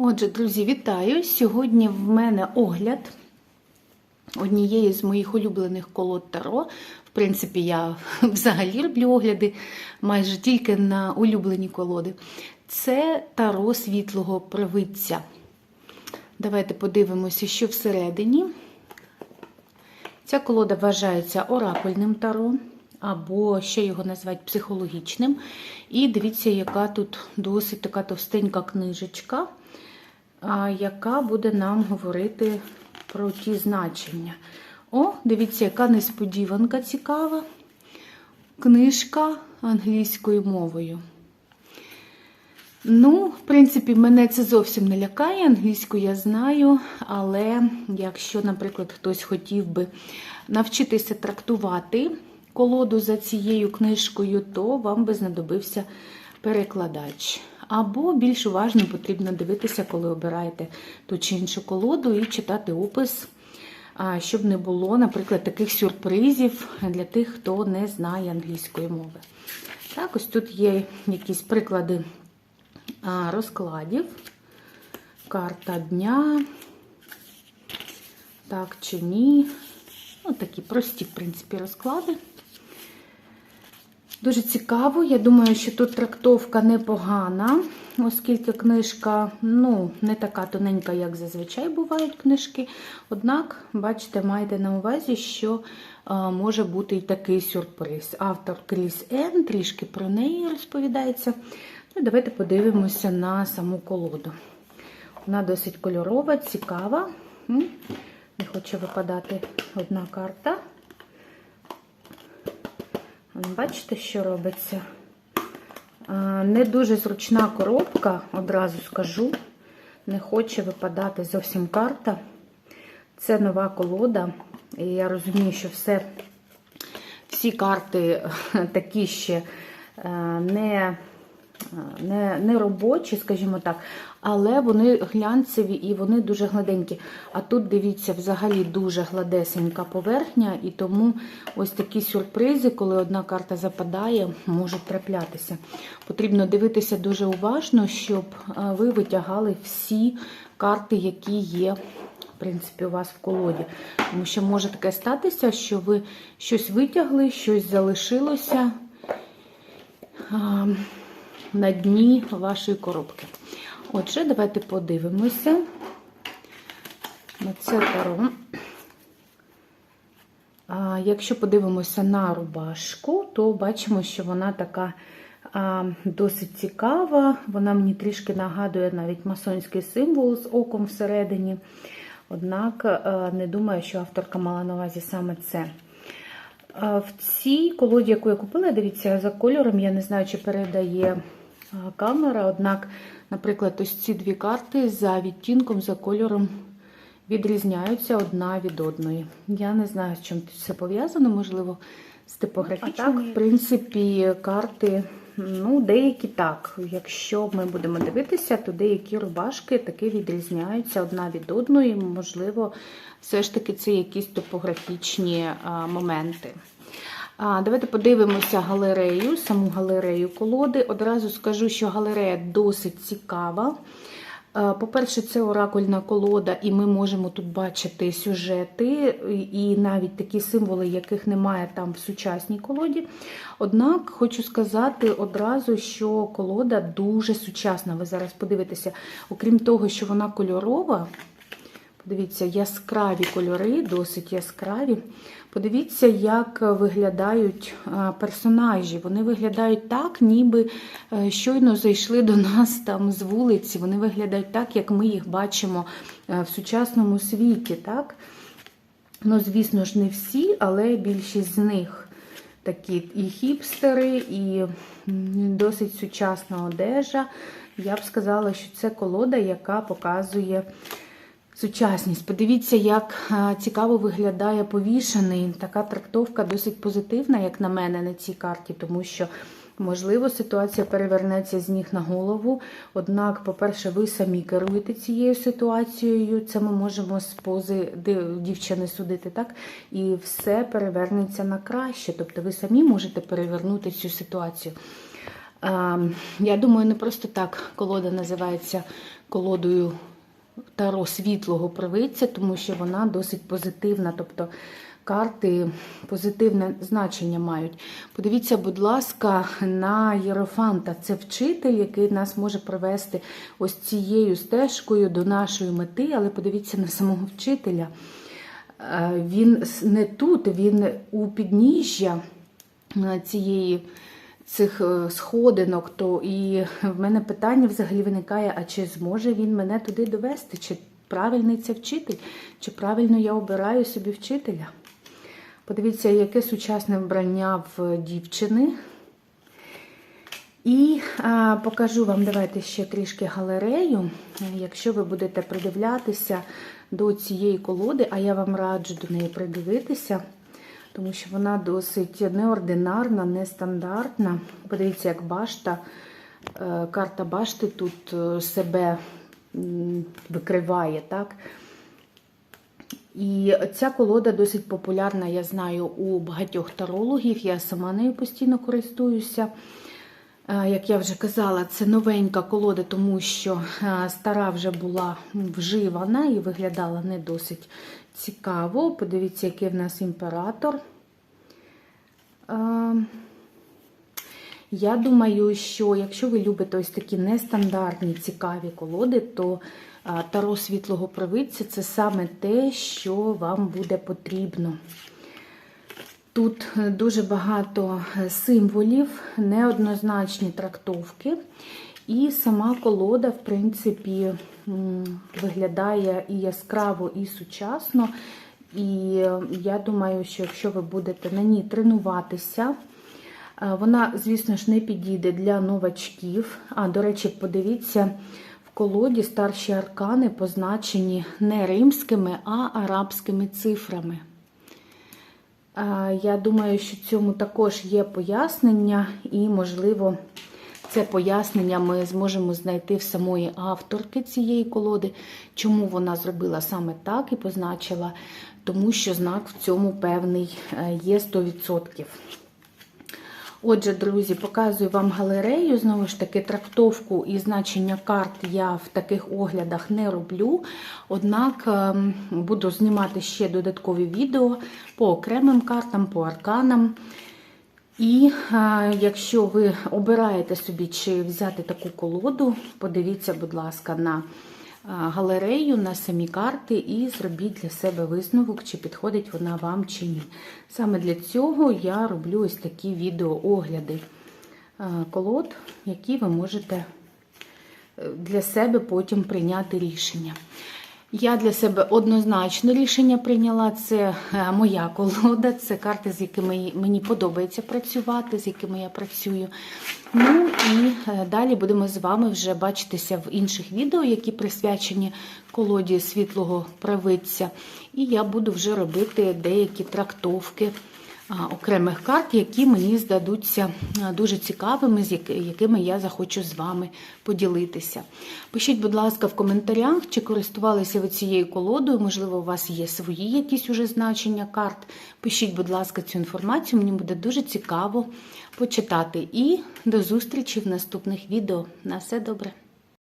Отже, друзі, вітаю! Сьогодні в мене огляд однієї з моїх улюблених колод Таро. В принципі, я взагалі роблю огляди майже тільки на улюблені колоди. Це Таро світлого привидця. Давайте подивимося, що всередині. Ця колода вважається оракульним таро, або ще його називають психологічним. І дивіться, яка тут досить така товстенька книжечка, яка буде нам говорити про ті значення. О, дивіться, яка несподіванка цікава. Книжка англійською мовою. Ну, в принципі, мене це зовсім не лякає. Англійську я знаю, але якщо, наприклад, хтось хотів би навчитися трактувати колоду за цією книжкою, то вам би знадобився перекладач. Або більш уважно потрібно дивитися, коли обираєте ту чи іншу колоду, і читати опис, щоб не було, наприклад, таких сюрпризів для тих, хто не знає англійської мови. Так, ось тут є якісь приклади розкладів. Карта дня. Так чи ні. Ну, такі прості, в принципі, розклади. Дуже цікаво. Я думаю, що тут трактовка непогана, оскільки книжка ну, не така тоненька, як зазвичай бувають книжки. Однак, бачите, маєте на увазі, що а, може бути і такий сюрприз. Автор Кріс Ен, трішки про неї розповідається. Ну, Давайте подивимося на саму колоду. Вона досить кольорова, цікава. Не хоче випадати одна карта. Бачите, що робиться? Не дуже зручна коробка, одразу скажу. Не хоче випадати зовсім карта. Це нова колода. І я розумію, що все, всі карти такі ще не не, не робочі, скажімо так, але вони глянцеві і вони дуже гладенькі. А тут, дивіться, взагалі дуже гладесенька поверхня, і тому ось такі сюрпризи, коли одна карта западає, можуть траплятися. Потрібно дивитися дуже уважно, щоб ви витягали всі карти, які є. В принципі, у вас в колоді. Тому що може таке статися, що ви щось витягли, щось залишилося на дні вашої коробки. Отже, давайте подивимося на це таро. Якщо подивимося на рубашку, то бачимо, що вона така досить цікава. Вона мені трішки нагадує навіть масонський символ з оком всередині. Однак а, не думаю, що авторка мала на увазі саме це. А, в цій колоді, яку я купила, дивіться, за кольором, я не знаю, чи передає камера. Однак, наприклад, ось ці дві карти за відтінком, за кольором відрізняються одна від одної. Я не знаю, з чим це пов'язано, можливо, з типографічною. А так, в принципі, карти, ну, деякі так. Якщо ми будемо дивитися, то деякі рубашки таки відрізняються одна від одної. Можливо, все ж таки це якісь топографічні моменти. Давайте подивимося галерею, саму галерею колоди. Одразу скажу, що галерея досить цікава. По-перше, це оракульна колода, і ми можемо тут бачити сюжети і навіть такі символи, яких немає там в сучасній колоді. Однак хочу сказати одразу, що колода дуже сучасна. Ви зараз подивитеся, окрім того, що вона кольорова. Подивіться, яскраві кольори, досить яскраві. Подивіться, як виглядають персонажі. Вони виглядають так, ніби е, щойно зайшли до нас там з вулиці. Вони виглядають так, як ми їх бачимо е, в сучасному світі. так? Ну, звісно ж, не всі, але більшість з них такі і хіпстери, і досить сучасна одежа. Я б сказала, що це колода, яка показує. Сучасність. Подивіться, як цікаво виглядає повішений. Така трактовка досить позитивна, як на мене, на цій карті, тому що, можливо, ситуація перевернеться з ніг на голову. Однак, по-перше, ви самі керуєте цією ситуацією. Це ми можемо з пози дівчини судити, так? І все перевернеться на краще. Тобто ви самі можете перевернути цю ситуацію. Ем, Я думаю, не просто так колода називається колодою Таро світлого привидця, тому що вона досить позитивна, тобто карти позитивне значення мають. Подивіться, будь ласка, на Єрофанта. Це вчитель, який нас може привести ось цією стежкою до нашої мети, але подивіться на самого вчителя. Е, Він не тут, він у підніжжя е, цієї цих е, сходинок, то і в мене питання взагалі виникає: а чи зможе він мене туди довести? Чи правильний це вчитель, чи правильно я обираю собі вчителя? Подивіться, яке сучасне вбрання в дівчини. І а, покажу вам, давайте ще трішки галерею. Якщо ви будете придивлятися до цієї колоди, а я вам раджу до неї придивитися, тому що вона досить неординарна, нестандартна. Подивіться, як башта, е, карта башти тут е, себе викриває. так? І ця колода досить популярна, я знаю, у багатьох тарологів. Я сама нею постійно користуюся. Е, Як я вже казала, це новенька колода, тому що е, стара вже була вживана і виглядала не досить цікаво. Подивіться, який в нас імператор. Е, Я думаю, що якщо ви любите ось такі нестандартні цікаві колоди, то таро світлого привидця це саме те, що вам буде потрібно. Тут е, дуже багато е, символів, неоднозначні трактовки, і сама колода, в принципі, виглядає і яскраво, і сучасно. І е, я думаю, що якщо ви будете на ній тренуватися, вона, звісно ж, не підійде для новачків. А, до речі, подивіться, в колоді старші аркани позначені не римськими, а арабськими цифрами. Я думаю, що цьому також є пояснення, і, можливо, це пояснення ми зможемо знайти в самої авторки цієї колоди, чому вона зробила саме так і позначила, тому що знак в цьому певний е, є 100%. Отже, друзі, показую вам галерею. Знову ж таки, трактовку і значення карт я в таких оглядах не роблю. Однак ем, буду знімати ще додаткові відео по окремим картам, по арканам. І е, якщо ви обираєте собі, чи взяти таку колоду, подивіться, будь ласка, на галерею, на самі карти і зробіть для себе висновок, чи підходить вона вам чи ні. Саме для цього я роблю ось такі відеоогляди е, колод, які ви можете е, для себе потім прийняти рішення. Я для себе однозначно рішення прийняла. Це е, моя колода, це карти, з якими мені подобається працювати, з якими я працюю. Ну і е, далі будемо з вами вже бачитися в інших відео, які присвячені колоді світлого правиця. І я буду вже робити деякі трактовки окремих карт, які мені здадуться дуже цікавими, з якими я захочу з вами поділитися. Пишіть, будь ласка, в коментарях, чи користувалися ви цією колодою, можливо, у вас є свої якісь уже значення карт. Пишіть, будь ласка, цю інформацію, мені буде дуже цікаво почитати. І до зустрічі в наступних відео. На все добре!